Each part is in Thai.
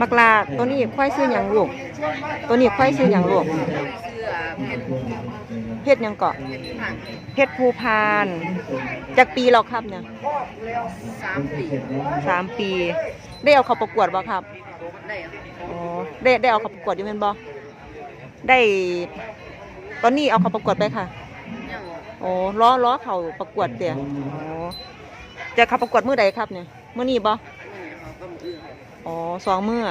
บักลาตัวนี้ควายซื้อหยังลูก ตัวนี้ควายซื้อหยังลูกเสื้อเพชรเพชรหยังเกาะเพชรผ่านเพชรภูพานจากปีเราครับเนี่ยสามปีสามปี ได้เอาเขาประกวดบ่ครับได้ครับอ๋อได้ได้เอาเขาประกวดอยู่แม่นบ่ได้ ตอนนี้เอาเขาประกวดไปค่ะยังโอ้ล้อล้อเขาประกวดเตี่ยอ๋อจะเขาประกวดมื้อใดครับเนี่ยมื้อนี้บ่นี่เขาก็มือครับ อ๋อสองมื้อ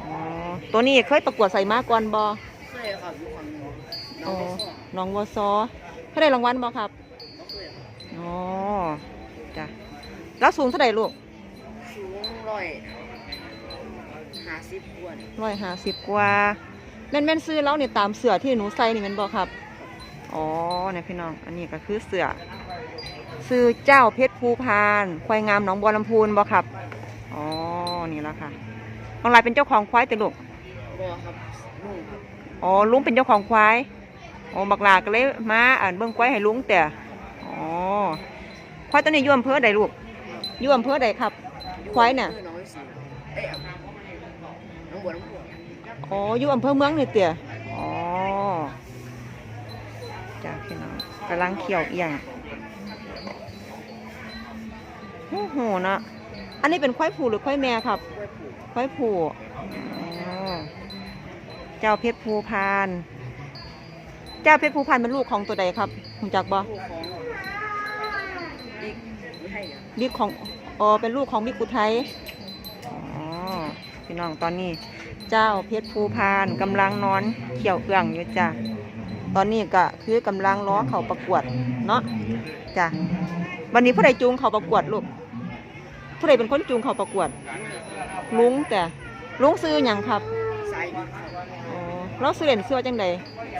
อ๋อตัวนี้เคยประกวดใส่มาก่อนบ่เคยครับอยู่ฝั่งนู้นน้อ๋อองก็สอบน้องวอซอถ้าได้รางวัลบ่ครับก็เคยครับอ๋อจ้ะแล้วสูงเท่าไหร่ลูกสูงร้อยห้าสิบกว่านี่ร้อยห้าสิบกว่าแม่นแม่นซื้อแล้วเนี่ยตามเสือที่หนูใส่นี่แมันบ่ครับ อ๋อเนี่ยพี่น้อง อันนี้ก็คือเสือซื้อเจ้าเพชรภูพาน ควายงามหนองบัวลำพูนบ่ครับอ๋อ นี่แล้วค่ะบางรายเป็นเจ้าของควายแต่ลูกบอครับนุ่งครับอ๋อลุงเป็นเจ้าของควายอ๋อบักหลาก็เลยมาอ่านเบิ่งควายให้ลุงแต่อ๋อควายตัวนี้อยู่อำเภอใดลูกอยู่อำเภอใดครับ ควายเนี่ยอำภอน้องสีเอ้ยน้องบัวน้องบัวอ๋ออยู่อำเภอเมืองนี่เตี่ยอ๋อจ้าพี่น้องกำลังเขียวเอียงโอ้โหเนาะ อันนี้เป็นควายผูหรือควายแม่ครับกล้ยผูควายผูเจ้าเพชรภูพาน เจ้าเพชรภูพานเป็นลูกของตัวใดครับคุณจักบอบิ๊กไม่ให้ครับบิ๊กของอ๋อเป็นลูกของบิ๊กอุทัยอ๋อพี่น้องตอนนี้ เจ้าเพชรภูพานกำลังนอนเขี่ยวเอื้องอยู่จ้ะตอนนี้ก็คือกำลังล้อเขาประกวดเนาะจ้ะวันนี้ผู้ใดจูงเขาประกวดลูก ผู้ใดเป็นคนจูงเขาประกวด ลุงแต่ลุงซื้ออย่างครับสายหยุดอ๋อเราซื้อเหรียญเสื้อจังใด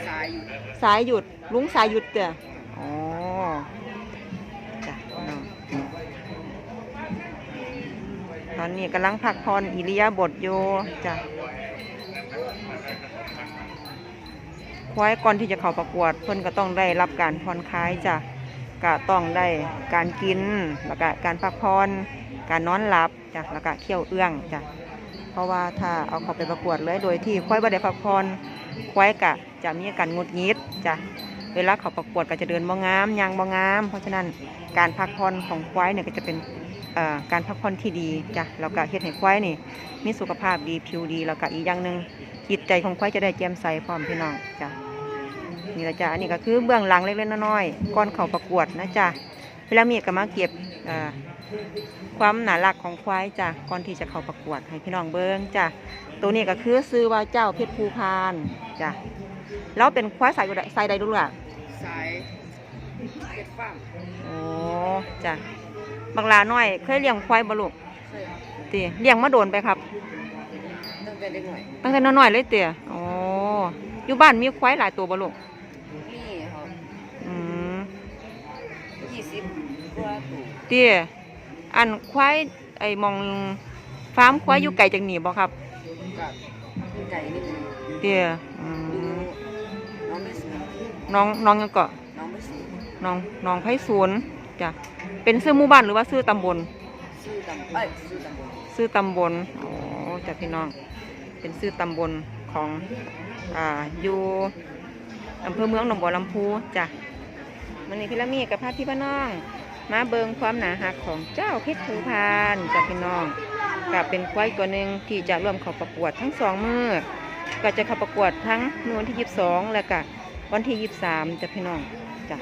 สายหยุดสายหยุด ลุงสายหยุดแต่อ๋อจ้ะน้องตอนนี้กำลังพักผ่อนอิริยาบถอยู่จ้ะควายก่อนที่จะเข้าประกวดเพิ่นก็ต้องได้รับการผ่อนคลายจ้ะก็ต้องได้การกินแล้วก็การพักผ่อน การนอนหลับจ้ะแล้วก็เคี่ยวเอื้องจ้ะเพราะว่าถ้าเอาเขาไปประกวดเลยโดยที่ควายบ่ได้พักผ่อนควายกะจะมีอาการงดงิดจ้ะเวลาเขาประกวดก็จะเดินบ่งามยางบ่งาม เพราะฉะนั้นการพักผ่อนของควายเนี่ยก็จะเป็นการพักผ่อนที่ดีจ้ะแล้วก็เฮ็ดให้ควายนี่มีสุขภาพดีผิวดีแล้วก็อีกอย่างหนึ่งจิตใจของควายจะได้แจ่มใสพร้อมพี่น้องจ้ะนี่ละจ้ะอันนี้ก็คือเบื้องหลังเล็กๆน้อยๆก่อนเขาประกวดนะจ๊ะเวลามีก็มาเก็บอ่อ ความหนารักของควายจ้ะก่อนที่จะเข้าประกวดให้พี่น้องเบิ้งจ้ะตัวนี้ก็คือซื้อว่าเจ้าเพชรภูพานจ้ะแล้วเป็นควายสายอยู่ใดสายใดดูล่ะสายเพชรฟ้าร์มโอ้จ้ะบักลาน้อย เคยเลี้ยงควายบ่ลูกเคยครับตีเลี้ยงมาโดนไปครับ ตั้งแต่เด็กหน่อยตั้งแต่น้อยๆเลยเตี่ยโอ้อยู่บ้านมีควายหลายตัวบ่ลูกนี่ครับอืมยี่สิบกว่าตัวเตี้ย อันควายไอ้หมองฟาร์มควายอยู่ไกลจากนี่บ่ครับกับไก่นี่มันเตี้ยอืดูมน้องไม่สูงน้องน้องยังเกาะน้องไม่สูงน้องน้องไผศูนย์จ้ะเป็นชื่อหมู่บ้านหรือว่าชื่อตำบลชื่อตำเอ้ยชื่อตำบลชื่อตำบลอ๋อจ้ะพี่น้อง เป็นชื่อตำบลของอ่าอยู่อำเภอเมืองหนองบัวลำพูจ้ะมันนี้พี่ละมีกับพาพี่พ่อน้อง มาเบิงความหนาหักของเจ้าเพชรภูพานจ้ะพี่น้องกับเป็นควายตัวหนึ่งที่จะร่วมเข้าประกวดทั้งสองมือก็จะเข้าประกวดทั้งนวันที่ 22 และก็วันที่ 23จ้ะพี่น้องจ้ะ